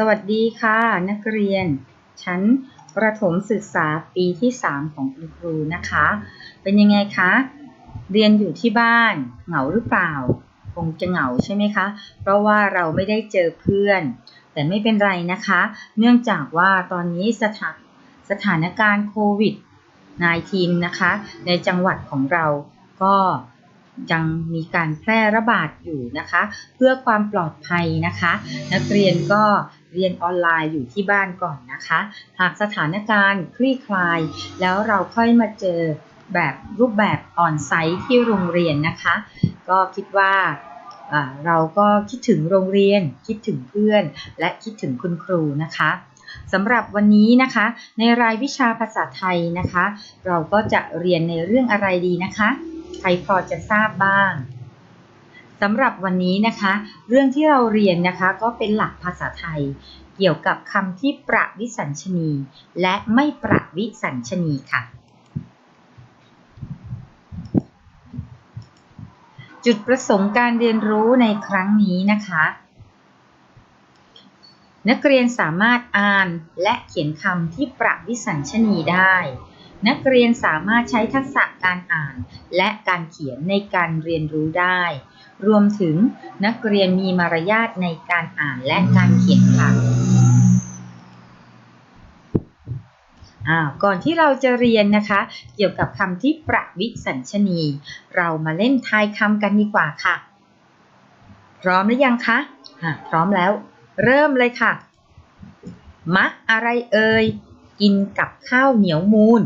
สวัสดีค่ะ นักเรียน ชั้นประถมศึกษาปีที่ 3 ของคุณครูนะคะ เป็นยังไงคะ เรียนอยู่ที่บ้านเหงาหรือเปล่า คงจะเหงาใช่ไหมคะ เพราะว่าเราไม่ได้เจอเพื่อน แต่ไม่เป็นไรนะคะ เนื่องจากว่าตอนนี้สถานสถานการณ์โควิด -19 นะคะ ในจังหวัดของเราก็ยังมีการแพร่ระบาดอยู่นะคะ เพื่อความปลอดภัยนะคะ นักเรียนก็ เรียนออนไลน์อยู่ที่บ้านก่อนนะคะ หากสถานการณ์คลี่คลาย แล้วเราค่อยมาเจอแบบรูปแบบออนไซต์ที่โรงเรียนนะคะ ก็คิดว่าอ่าเราก็คิดถึงโรงเรียน คิดถึงเพื่อน และคิดถึงคุณครูนะคะสำหรับวันนี้นะคะ ในรายวิชาภาษาไทยนะคะ เราก็จะเรียนในเรื่องอะไรดีนะคะ ใครพอจะทราบบ้าง สำหรับวันนี้นะคะ เรื่องที่เราเรียนนะคะก็เป็นหลักภาษาไทย เกี่ยวกับคำที่ประวิสัญชนี และไม่ประวิสัญชนีค่ะ จุดประสงค์การเรียนรู้ในครั้งนี้นะคะ นักเรียนสามารถอ่านและเขียนคำที่ประวิสัญชนีได้ นักเรียนสามารถใช้ทักษะการอ่าน และการเขียนในการเรียนรู้ได้ รวมถึงนักเรียนมีมารยาทในการอ่านและการเขียนค่ะอ่าก่อนที่เราจะเรียนนะคะ เกี่ยวกับคำที่ประวิสัญชนี เรามาเล่นทายคำกันดีกว่าค่ะ พร้อมหรือยังคะอ่าพร้อมแล้ว เริ่มเลยค่ะมะอะไรเอ่ยกินกับข้าวเหนียวมูน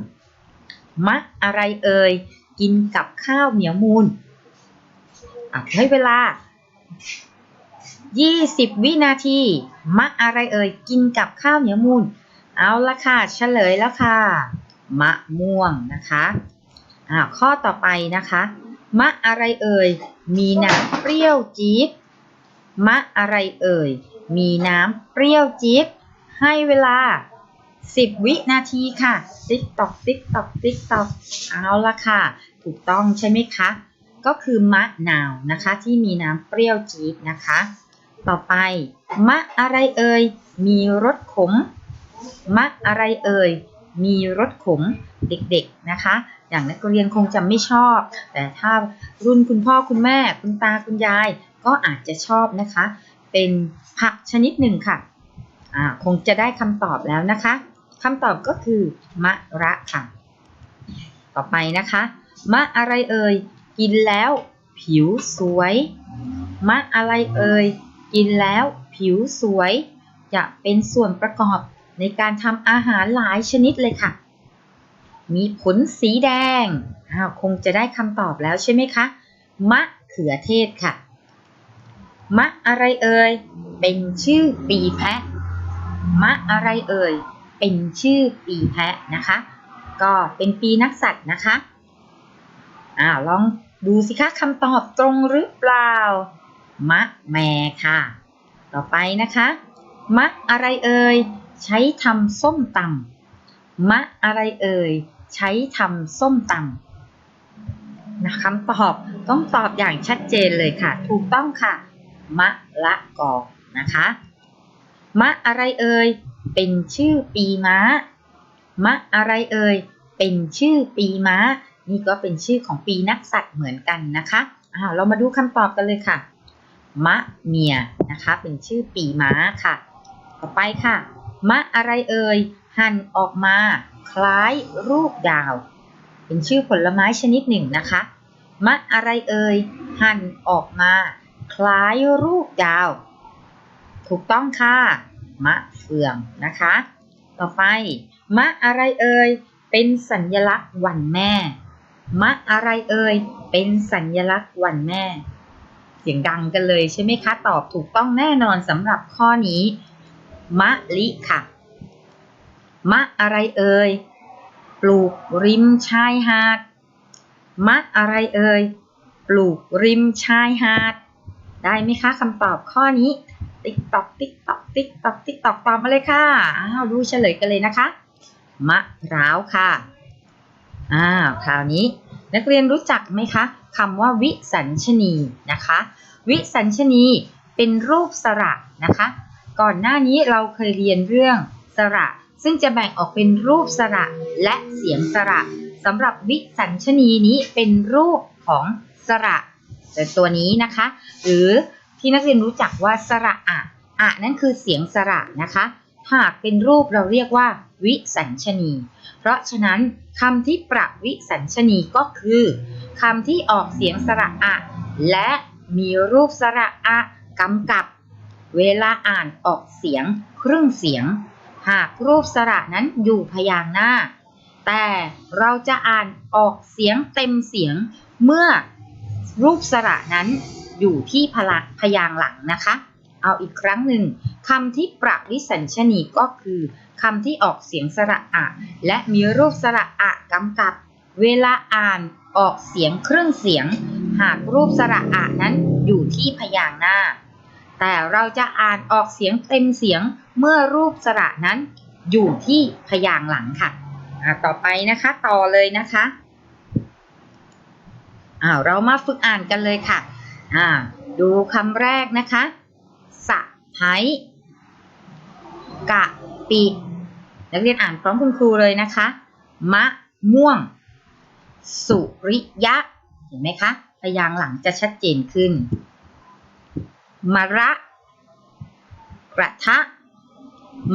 มะอะไรเอ่ย กินกับข้าวเหนียวมูนอะให้เวลา 20 วินาที มะอะไรเอ่ย กินกับข้าวเหนียวมูนเอาละค่ะ เฉลยแล้วค่ะ มะม่วงนะคะอ่าข้อต่อไปนะคะ มะอะไรเอ่ย มีน้ำเปรี้ยวจี๊ดมะอะไรเอ่ย มีน้ำเปรี้ยวจี๊ดให้เวลา 10วินาทีค่ะ ติ๊กตอกติ๊กตอกติ๊กตอกเอาละค่ะ ถูกต้องใช่ไหมคะ ก็คือมะนาวนะคะ ที่มีน้ำเปรี้ยวจี๊ดนะคะ ต่อไป มะอะไรเอ่ย มีรสขม มะอะไรเอ่ย มีรสขมเด็กๆนะคะ อย่างนักเรียนคงจะไม่ชอบ แต่ถ้ารุ่นคุณพ่อคุณแม่ คุณตาคุณยาย ก็อาจจะชอบนะคะ เป็นผักชนิดหนึ่งค่ะ คงจะได้คำตอบแล้วนะคะ คำตอบก็คือ มะระค่ะ ต่อไปนะคะ มะอะไรเอ่ย กินแล้ว ผิวสวย มะอะไรเอ่ย กินแล้วผิวสวย จะเป็นส่วนประกอบในการทำอาหารหลายชนิดเลยค่ะ มีผลสีแดงอ้าวคงจะได้คำตอบแล้วใช่ไหมคะ มะเขือเทศค่ะ มะอะไรเอ่ย เป็นชื่อปีแพะ มะอะไรเอ่ย เป็นชื่อปีแพะนะคะ ก็เป็นปีนักสัตว์นะคะอ่าลองดูสิคะคำตอบตรงหรือเปล่า มะแม่ค่ะ ต่อไปนะคะ มะอะไรเอ่ย ใช้ทำส้มตำมะอะไรเอ่ย ใช้ทำส้มตำนะคำตอบต้องตอบอย่างชัดเจนเลยค่ะ ถูกต้องค่ะ มะละกอนะคะ มะอะไรเอ่ย เป็นชื่อปีม้า มะอะไรเอ่ย เป็นชื่อปีม้า นี่ก็เป็นชื่อของปีนักสัตว์เหมือนกันนะคะอ้าวเรามาดูคำตอบกันเลยค่ะ มะเมียนะคะ เป็นชื่อปีม้าค่ะ ต่อไปค่ะ มะอะไรเอ่ย หั่นออกมา คล้ายรูปดาว เป็นชื่อผลไม้ชนิดหนึ่งนะคะ มะอะไรเอ่ย หั่นออกมา คล้ายรูปดาว ถูกต้องค่ะ มะเฟืองนะคะ ต่อไป มะอะไรเอ่ย เป็นสัญลักษณ์วันแม่ มะอะไรเอ่ย เป็นสัญลักษณ์วันแม่ เสียงดังกันเลยใช่ไหมคะ ตอบถูกต้องแน่นอนสำหรับข้อนี้ มะลิค่ะ มะอะไรเอ่ย ปลูกริมชายหาด มะอะไรเอ่ย ปลูกริมชายหาด ได้ไหมคะคำตอบข้อนี้ ติ๊กตอกติ๊กตอกติ๊กตอกติ๊กตอกตอบมาเลยค่ะอ้าวดูเฉลยกันเลยนะคะ มะพร้าวค่ะอ้าวคราวนี้นักเรียนรู้จักไหมคะคำว่าวิสัญชนีนะคะ วิสัญชนีเป็นรูปสระนะคะกก่อนหน้านี้เราเคยเรียนเรื่องสระ ซึ่งจะแบ่งออกเป็นรูปสระและเสียงสระสำหรับวิสัญชนีนี้เป็นรูปของสระแต่ตัวนี้นะคะ หรือ ที่นักเรียนรู้จักว่าสระอะอะนั่นคือเสียงสระนะคะ หากเป็นรูปเราเรียกว่า วิสัญชนี เพราะฉะนั้นคำที่ประวิสัญชนีก็คือคำที่ออกเสียงสระอะและมีรูปสระอะกำกับ เวลาอ่านออกเสียง ครึ่งเสียง หากรูปสระนั้นอยู่พยางค์หน้า แต่เราจะอ่านออกเสียงเต็มเสียงเมื่อรูปสระนั้น อยู่ที่พละพยางหลังนะคะ เอาอีกครั้งหนึ่งคำที่ประวิสัญชนีก็คือคำที่ออกเสียงสระอะ และมีรูปสระอะกำกับ เวลาอ่านออกเสียงครึ่งเสียง หากรูปสระอะนั้นอยู่ที่พยางหน้า แต่เราจะอ่านออกเสียงเต็มเสียงเมื่อรูปสระนั้นอยู่ที่พยางหลังค่ะต่อไปนะคะต่อเลยนะคะอ้าวเรามาฝึกอ่านกันเลยค่ะ อ่า ดูคำแรกนะคะ สะไพกะปิ นักเรียนอ่านพร้อมคุณครูเลยนะคะ มะม่วง สุริยะ เห็นไหมคะพยางหลังจะชัดเจนขึ้น มะระ กระทะ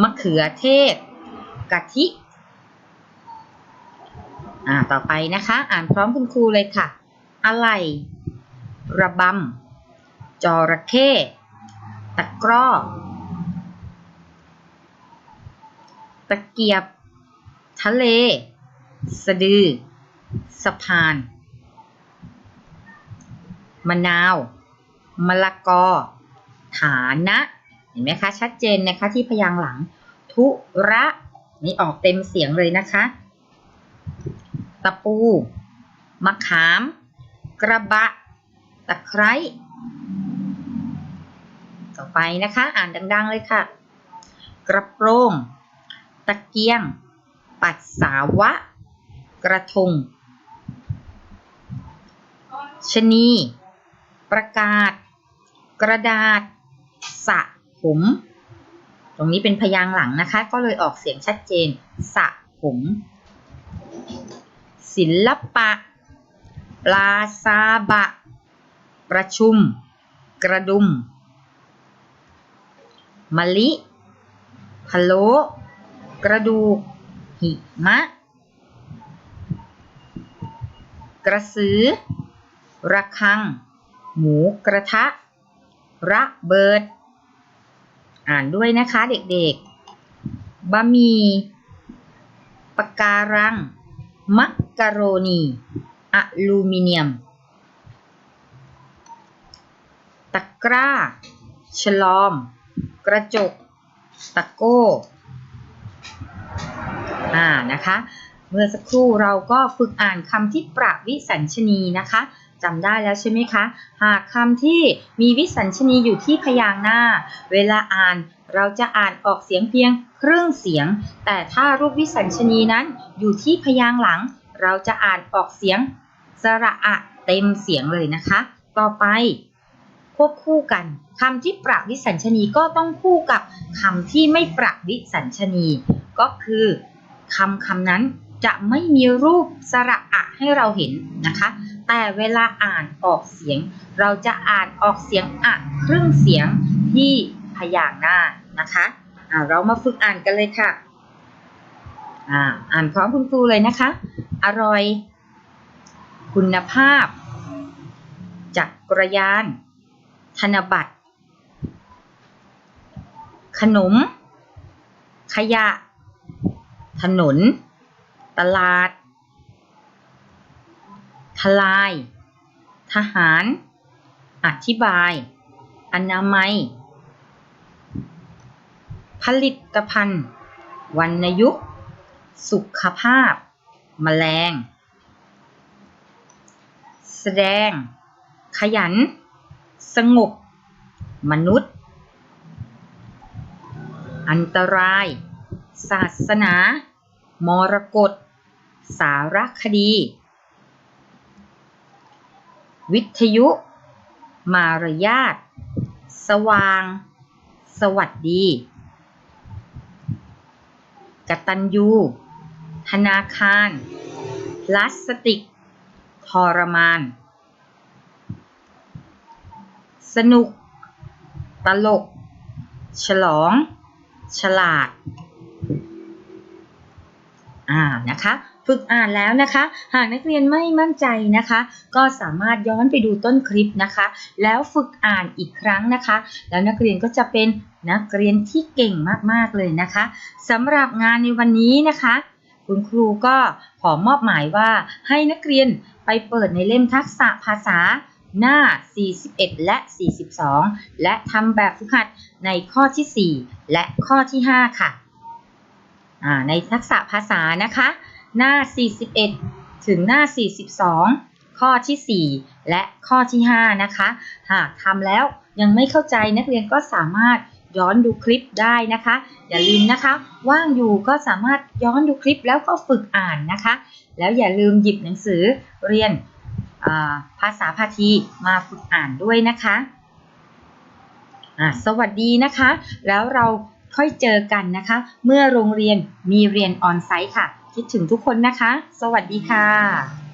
มะเขือเทศ กะทิ อ่า ต่อไปนะคะ อ่านพร้อมคุณครูเลยค่ะ อะไร ระบำจระเข้ตะกร้อ ตะเกียบ ทะเล สะดือ สะพาน มะนาว มะละกอ ฐานะ เห็นไหมคะ ชัดเจนนะคะที่พยางหลัง ทุระ นี่ออกเต็มเสียงเลยนะคะ ตะปู มะขาม กระบะ ตะไคร้ ต่อไปนะคะ อ่านดัง ๆ เลยค่ะ กระโปรง ตะเกียง ปัสสาวะ กระทง ชนี ประกาศ กระดาษ สะผม ตรงนี้เป็นพยางหลังนะคะ ก็เลยออกเสียงชัดเจน สะผม ศิลปะ ปลาซาบะ ประชุม กระดุมมะลิพะโลกระดูก หิมะ กระสือ ระคัง หมูกระทะ ระเบิด อ่านด้วยนะคะเด็กๆ บะหมี่ปะการัง มักกะโรนี อลูมิเนียม ตะกร้า ฉลอม กระจก ตะโก้อ่านะคะ เมื่อสักครู่เราก็ฝึกอ่านคำที่ประวิสัญชนีนะคะจำได้แล้วใช่ไหมคะ หากคำที่มีวิสัญชนีอยู่ที่พยางค์หน้า เวลาอ่านเราจะอ่านออกเสียงเพียงครึ่งเสียง แต่ถ้ารูปวิสัญชนีนั้นอยู่ที่พยางค์หลัง เราจะอ่านออกเสียงสระอะเต็มเสียงเลยนะคะ ต่อไป ควบคู่กันคำที่ประวิสัญชนีก็ต้องคู่กับคำที่ไม่ประวิสัญชนี ก็คือคำคำนั้นจะไม่มีรูปสระอะให้เราเห็นนะคะ แต่เวลาอ่านออกเสียง เราจะอ่านออกเสียงอะครึ่งเสียงที่พยางค์หน้านะคะอ่าเรามาฝึกอ่านกันเลยค่ะอ่าอ่านพร้อมคุณครูเลยนะคะ อร่อย คุณภาพ จักรยาน ธนบัตร ขนม ขยะ ถนน ตลาด ทลาย ทหาร อธิบาย อนามัย ผลิตภัณฑ์ วรรณยุกต์ สุขภาพ แมลง แสดง ขยัน สงบ มนุษย์ อันตราย ศาสนา มรกต สารคดี วิทยุ มารยาท สว่าง สวัสดี กตัญญู ธนาคาร พลาสติก ทรมาน สนุก ตลก ฉลอง ฉลาด อ่านะคะฝึกอ่านแล้วนะคะ หากนักเรียนไม่มั่นใจนะคะ ก็สามารถย้อนไปดูต้นคลิปนะคะ แล้วฝึกอ่านอีกครั้งนะคะ แล้วนักเรียนก็จะเป็นนักเรียนที่เก่งมากๆเลยนะคะสำหรับงานในวันนี้นะคะ คุณครูก็ขอมอบหมายว่าให้นักเรียนไปเปิดในเล่มทักษะภาษา หน้า 41 และ 42 และทำแบบฝึกหัดในข้อที่ 4 และข้อที่ 5 ค่ะ ในทักษะภาษานะคะ หน้า 41 ถึงหน้า 42 ข้อที่ 4 และข้อที่ 5 นะคะ หากทำแล้วยังไม่เข้าใจนักเรียนก็สามารถย้อนดูคลิปได้นะคะ อย่าลืมนะคะ ว่างอยู่ก็สามารถย้อนดูคลิปแล้วก็ฝึกอ่านนะคะ แล้วอย่าลืมหยิบหนังสือเรียน ภาษาพาทีมาฝึกอ่านด้วยนะคะสวัสดีนะคะ แล้วเราค่อยเจอกันนะคะ เมื่อโรงเรียนมีเรียนออนไซต์ค่ะ คิดถึงทุกคนนะคะ สวัสดีค่ะ